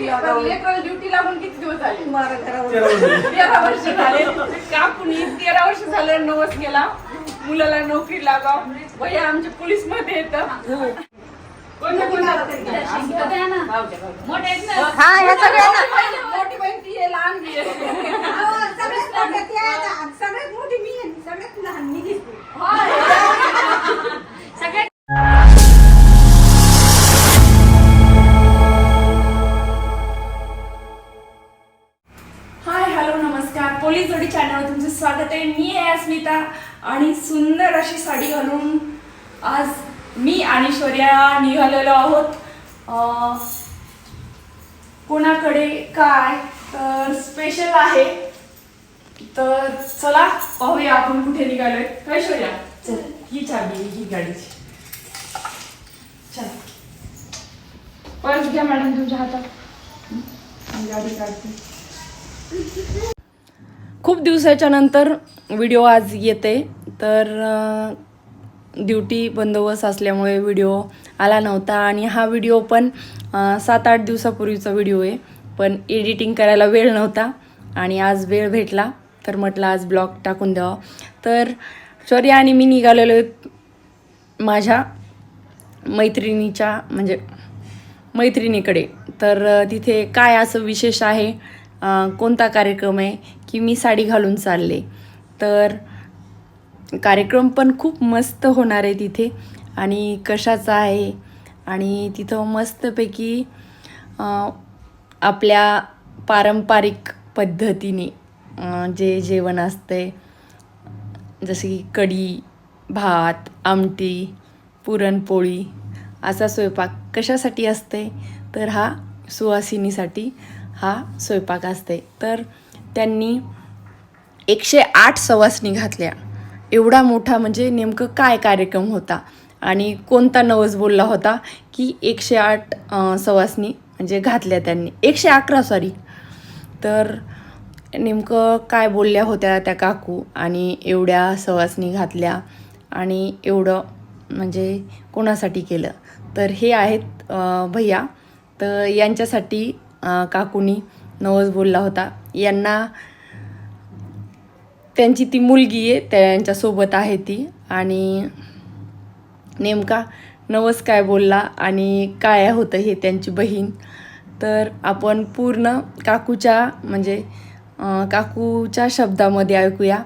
लेकराला ड्युटी लागून किती दिवस झाले? मारा घरावर तेरा वर्ष. तेरा वर्ष झाले. काकुनी तेरा वर्ष झालं नवस केला? मुलाला नोकरी लागाव. भैया आमच्या पोलीसमध्ये येत कोणत्या कोणत्या हा नमस्कार. पोलीस जोडी चॅनलवर तुमचं स्वागत आहे. मी आहे अस्मिता आणि सुंदर अशी साडी घालून आज मी आणि शौर्या निघालेलो आहोत. कोणाकडे काय? तर स्पेशल आहे. तर चला पाहूया आपण कुठे निघालोय. काय शौर्या? चल ही चाबी आहे, ही गाडीची. चला. पर्स घ्या मॅडम तुमच्या हातात. गाडी काढते. खूप दिवसाच्या नंतर व्हिडिओ आज येते. तर ड्युटी बंदोबस्त असल्यामुळे व्हिडिओ आला नव्हता आणि हा व्हिडिओ पण सात आठ दिवसापूर्वीचा व्हिडिओ आहे. पण एडिटिंग करायला वेळ नव्हता आणि आज वेळ भेटला. तर म्हटलं आज ब्लॉग टाकून द्यावा. तर शौर्या आणि मी निघालेलो आहेत माझ्या मैत्रिणीच्या म्हणजे मैत्रिणीकडे. तर तिथे काय असं विशेष आहे? कोणता कार्यक्रम आहे? की मी साडी घालून चालले. तर कार्यक्रम पण खूप मस्त होणार आहे तिथे आणि कशाचा आहे आणि तिथं मस्तपैकी आपल्या पारंपरिक पद्धतीने जे जेवण असते जसे की कढी भात आमटी पुरणपोळी असा स्वयंपाक कशासाठी असते तर हा सुवासिनीसाठी हा स्वयंपाक असते तर त्यांनी एकशे आठ सवासनी घातल्या एवढा मोठा म्हणजे नेमकं काय कार्यक्रम होता? आणि कोणता नवस बोलला होता की एकशे आठ अं, सवासनी म्हणजे घातल्या त्यांनी? एकशे अकरा सॉरी तर नेमकं काय बोलल्या होत्या त्या काकू? आणि एवढ्या सवासनी घातल्या आणि एवढं म्हणजे कोणासाठी केलं? तर हे आहेत भैया. तर यांच्यासाठी काकूनी नवस बोलला होता. यांना त्यांची ती मुलगी आहे त्यांच्यासोबत आहे ती. आणि नेमका नवस काय बोलला आणि काय होतं हे त्यांची बहीण. तर आपण पूर्ण काकूच्या म्हणजे काकूच्या शब्दामध्ये ऐकूया.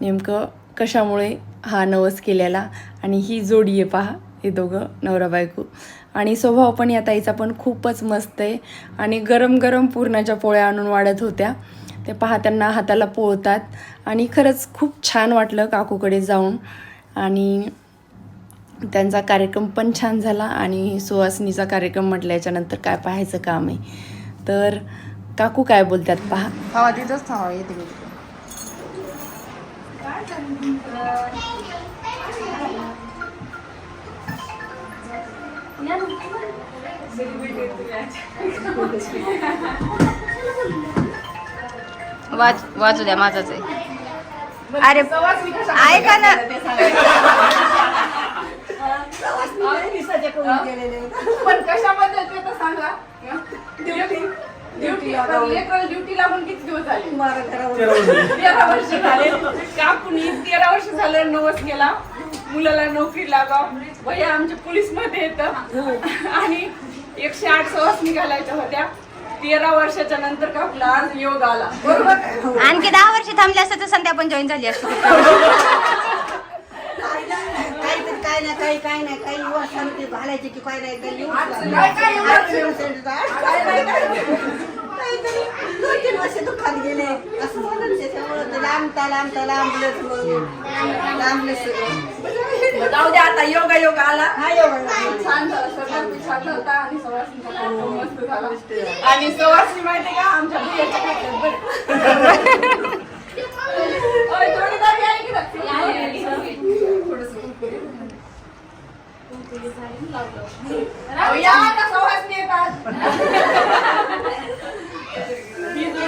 नेमकं कशामुळे हा नवस केलेला आणि ही जोडी आहे पहा हे दोघं नवरा बायको. आणि स्वभाव पण या ताईचा पण खूपच मस्त आहे. आणि गरम गरम पुरणाच्या पोळ्या आणून वाढत होत्या. ते पहा त्यांना हाताला पोळतात. आणि खरंच खूप छान वाटलं काकूकडे जाऊन. आणि त्यांचा कार्यक्रम पण छान झाला. आणि सुवासिनीचा कार्यक्रम म्हटल्याच्यानंतर काय पाहायचं काम आहे. तर काकू काय बोलतात पहा. हा तिथंच थांबा येते वाच वाचू द्या माझाच आहे. अरे ऐका ना. पण कशाबद्दल ते तर सांगा. ड्युटी ड्युटी लेकराला ड्युटी लागून किती दिवस झाले? तेरा वर्ष. झाले. काकुनी तेरा वर्ष झालं नवस केला मुलाला नोकरी लागाव. भैया आमच्या पोलीसमध्ये येत आणि एकशे आठ सवास निघालायच्या होत्या. तेरा वर्षाच्या नंतर काकूला आज योग आला. बरोबर? का? आणखी दहा वर्ष थांबले असते तर संध्या पण जॉईन झाली असते. काहीतरी काय नाही काही काय नाही काही युवा शांती घालायचे की काय नाही काही युवा काहीतरी दोन तीन वर्ष दुःखात गेले. असं म्हणून त्याच्यामुळं ते लांबता लांबता लांबलंच मग. लांबलं सगळं. जाऊ दे आता योगा योग आला. हा एवढं छान झालं. होता आणि मस्त झाला. सवासणी माहिती का आमच्या भैयाच्या खात्यात या.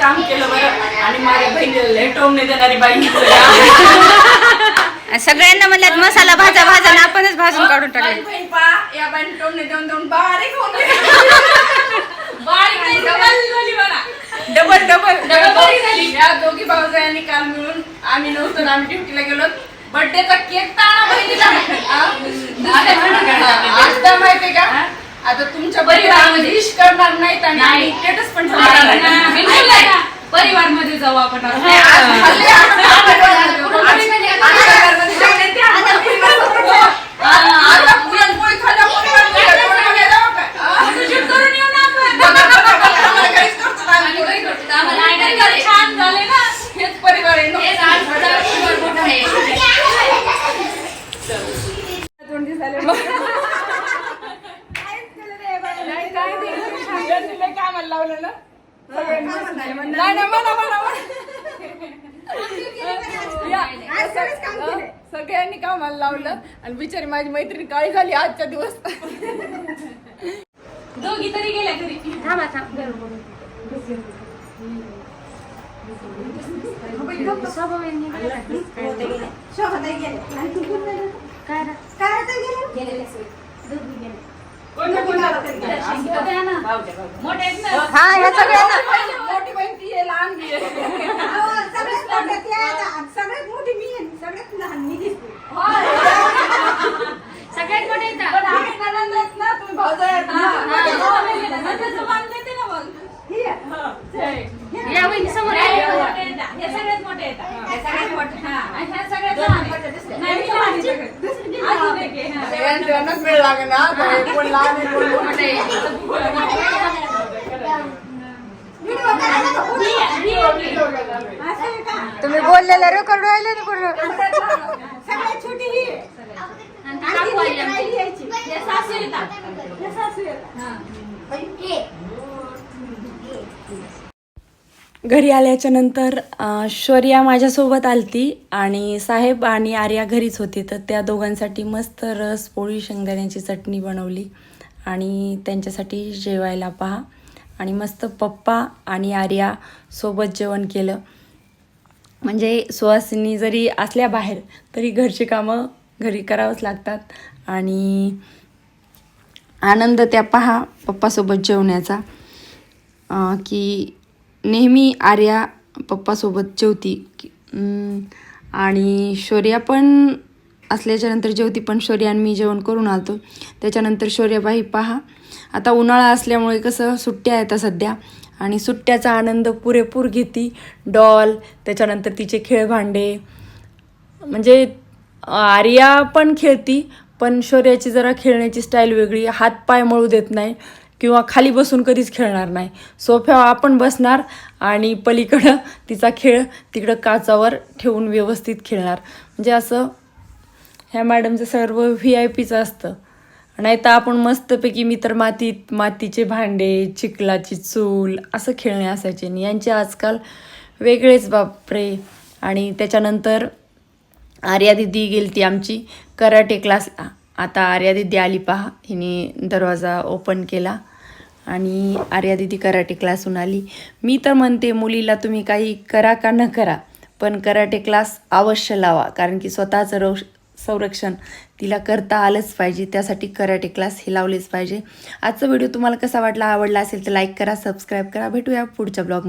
काम केलं बरं. आणि माझ्या बहिणीला टोमणे देणारी बाई सगळ्यांना म्हणल्यात मसाला भाजा भाजा आपणच भाजून काढून माझी टाकले बहीण पहा, या बाईने टोमणे देऊन देऊन बारीक होऊन गेली. बारीक नाही, डबल झाली. डबल डबल डबल बारीक झाली. या दोघी भाऊजायांनी काल मिळून आम्ही नव्हतो ना, आम्ही ड्युटीला गेलो. बर्थडेचा केक ताणा बहिणीला? आता माहितीये का? आता तुमच्या परिवारामध्ये विश करणार नाहीत आणि आम्ही स्टेटस पण ठेवणार नाही. परिवारमध्ये जाऊ आपण. नाही, आज खाल्ले. आज आता पुरणपोळी खाल्ल्या, पुरणपोळी खाल्ल्या, पुरणपोळी जाऊ काय? आम्हाला काहीच करतो नाही. छान झाले ना हेच परिवार आहे ना. घरची लय ना सगळ्यांनी. कामाला लावलं आणि बिचारी माझी मैत्रीण काळी झाली आजच्या दिवस. दोघी तरी गेल्या घरी. गेली? काय आता गेले? कोणत्या हा ह्या सगळ्यांना मोठी बहीण ती आहे लहान आहे. अहो, सगळ्यात मोठी मी आहे. सगळ्यात लहान मी दिसते. सगळ्यात मोठे आहेत पण आम्ही नणंद आहेत ना तुम्ही भाऊजाई आहेत ना. नंतरचं मान देते ना मग ही आहे. या वहिनी समोर हे या. मोठे आहेत. हे सगळ्यात मोठे आहेत. हे सगळ्यात मोठे हा आणि ह्या सगळ्यात लहान आहेत. नाही मी लहान आहे. सगळ्यात. वेळ कोण लहान आहे, कोण मोठं कुठे? तुम्ही बोललेलं रेकॉर्ड राहिलं ना पूर्ण सगळ्यात छोटी ही. आणि. हे सासू येतात सासू आहे. घरी आल्याच्यानंतर शौर्या माझ्यासोबत आलती आणि साहेब आणि आर्या घरीच होती. तर त्या दोघांसाठी मस्त रस पोळी शेंगदाण्याची चटणी बनवली आणि त्यांच्यासाठी जेवायला पहा. आणि मस्त पप्पा आणि आर्या सोबत जेवण केलं. म्हणजे सुवासिनी जरी असल्या बाहेर तरी घरची कामं घरी करावंच लागतात. आणि आनंद त्या पहा पप्पासोबत जेवण्याचा. की नेहमी आर्या पप्पासोबत जेवती. आणि शौर्या पण असल्याच्यानंतर जेवती पण शौर्या आणि मी जेवण करून आलतो. त्याच्यानंतर शौर्याबाई पहा. आता उन्हाळा असल्यामुळे कसं सुट्ट्या आहेत सध्या. आणि सुट्ट्याचा आनंद पुरेपूर घेती. डॉल त्याच्यानंतर तिचे खेळभांडे म्हणजे आर्या पण खेळती पण शौर्याची जरा खेळण्याची स्टाईल वेगळी. हात पाय मळू देत नाही. किंवा खाली बसून कधीच खेळणार नाही. सोफ्यावर आपण बसणार आणि पलीकडं तिचा खेळ तिकडं काचावर ठेवून व्यवस्थित खेळणार. म्हणजे असं ह्या मॅडमचं सर्व व्ही आय पीचं असतं. नाही तर आपण मस्तपैकी मी तर मातीत मातीचे भांडे चिखलाची चूल असं खेळणे असायचे. आणि यांचे आजकाल वेगळेच बापरे. आणि त्याच्यानंतर आर्या दिदी गेली ती आमची. कराटे क्लासला आता आर्या दिदी आली पहा. हिने दरवाजा ओपन केला. आणि आर्या दिदी कराटे क्लासहून आली. मी तर म्हणते मुलीला तुम्ही काही करा का न करा पण कराटे क्लास अवश्य लावा कारण की स्वतःचं रौ संरक्षण तिला करता आलंच पाहिजे त्यासाठी कराटे क्लास हे लावलेच पाहिजे. आजचा व्हिडिओ तुम्हाला कसा वाटला आवडला असेल तर लाईक करा सबस्क्राईब करा. भेटूया पुढच्या ब्लॉगमध्ये